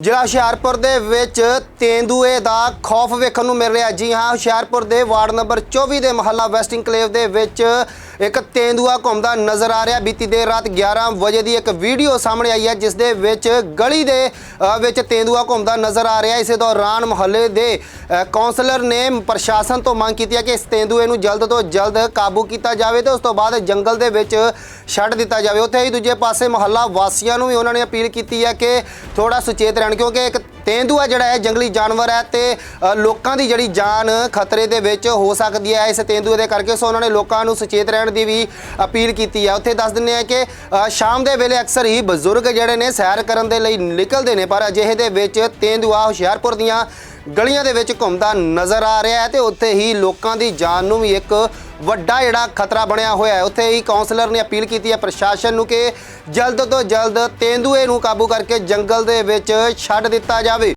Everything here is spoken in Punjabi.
ਜ਼ਿਲ੍ਹਾ ਹੁਸ਼ਿਆਰਪੁਰ ਦੇ ਵਿੱਚ ਤੇਂਦੂਏ ਦਾ ਖੌਫ ਵੇਖਣ ਨੂੰ ਮਿਲ ਰਿਹਾ ਜੀ ਹਾਂ, ਹੁਸ਼ਿਆਰਪੁਰ ਦੇ ਵਾਰਡ ਨੰਬਰ 24 ਦੇ ਮਹੱਲਾ ਵੈਸਟ ਕਲੇਵ ਦੇ ਵਿੱਚ ਇੱਕ ਤੇਂਦੂਆ ਘੁੰਮਦਾ ਨਜ਼ਰ ਆ ਰਿਹਾ। ਬੀਤੀ ਦੇਰ ਰਾਤ 11 ਵਜੇ ਦੀ ਇੱਕ ਵੀਡੀਓ ਸਾਹਮਣੇ ਆਈ ਹੈ ਜਿਸ ਦੇ ਵਿੱਚ ਗਲੀ ਦੇ ਵਿੱਚ ਤੇਂਦੂਆ ਘੁੰਮਦਾ ਨਜ਼ਰ ਆ ਰਿਹਾ। ਇਸੇ ਦੌਰਾਨ ਮੁਹੱਲੇ ਦੇ ਅ, ਕਾਉਂਸਲਰ ਨੇ ਪ੍ਰਸ਼ਾਸਨ ਤੋਂ ਮੰਗ ਕੀਤੀ ਹੈ ਕਿ ਇਸ ਤੇਂਦੂਏ ਨੂੰ ਜਲਦ ਤੋਂ ਜਲਦ ਕਾਬੂ ਕੀਤਾ ਜਾਵੇ ਤੇ ਉਸ ਤੋਂ ਬਾਅਦ ਜੰਗਲ ਦੇ ਵਿੱਚ ਛੱਡ ਦਿੱਤਾ ਜਾਵੇ। ਉੱਥੇ ਹੀ ਦੂਜੇ ਪਾਸੇ ਮੁਹੱਲਾ ਵਾਸੀਆਂ ਨੂੰ ਵੀ ਉਹਨਾਂ ਨੇ ਅਪੀਲ ਕੀਤੀ ਹੈ ਕਿ ਥੋੜਾ ਸੁਚੇਤ ਰਹਿਣ ਕਿਉਂਕਿ ਇੱਕ ਤੇਂਦੂਆ ਜਿਹੜਾ ਹੈ, ਜੰਗਲੀ ਜਾਨਵਰ ਹੈ ਤੇ ਲੋਕਾਂ ਦੀ ਜਿਹੜੀ ਜਾਨ ਖਤਰੇ ਦੇ ਵਿੱਚ ਹੋ ਸਕਦੀ ਹੈ ਇਸ ਤੇਂਦੂਏ ਦੇ ਕਰਕੇ। ਸੋ ਉਹਨਾਂ ਨੇ ਲੋਕਾਂ ਨੂੰ ਸੁਚੇਤ ਰਹਿਣ ਦੀ ਵੀ ਅਪੀਲ ਕੀਤੀ ਹੈ। ਉੱਥੇ ਦੱਸ ਦਿੰਦੇ ਆ ਕਿ ਸ਼ਾਮ ਦੇ ਵੇਲੇ ਅਕਸਰ ਹੀ ਬਜ਼ੁਰਗ ਜਿਹੜੇ ਨੇ ਸੈਰ ਕਰਨ ਦੇ ਲਈ ਨਿਕਲਦੇ ਨੇ, ਪਰ ਅਜਿਹੇ ਦੇ ਵਿੱਚ ਤੇਂਦੂਆ ਹੁਸ਼ਿਆਰਪੁਰ ਦੀਆਂ ਗਲੀਆਂ ਦੇ ਵਿੱਚ ਘੁੰਮਦਾ ਨਜ਼ਰ ਆ ਰਿਹਾ ਹੈ ਤੇ ਉੱਥੇ ਹੀ ਲੋਕਾਂ ਦੀ ਜਾਨ ਨੂੰ ਵੀ ਇੱਕ ਵੱਡਾ ਜਿਹੜਾ ਖਤਰਾ ਬਣਿਆ ਹੋਇਆ ਹੈ। ਉੱਥੇ ਹੀ ਕਾਉਂਸਲਰ ਨੇ ਅਪੀਲ ਕੀਤੀ ਹੈ ਪ੍ਰਸ਼ਾਸਨ ਨੂੰ ਕਿ ਜਲਦ ਤੋਂ ਜਲਦ ਤੇਂਦੂਏ ਨੂੰ ਕਾਬੂ ਕਰਕੇ ਜੰਗਲ ਦੇ ਵਿੱਚ ਛੱਡ ਦਿੱਤਾ ਜਾਵੇ।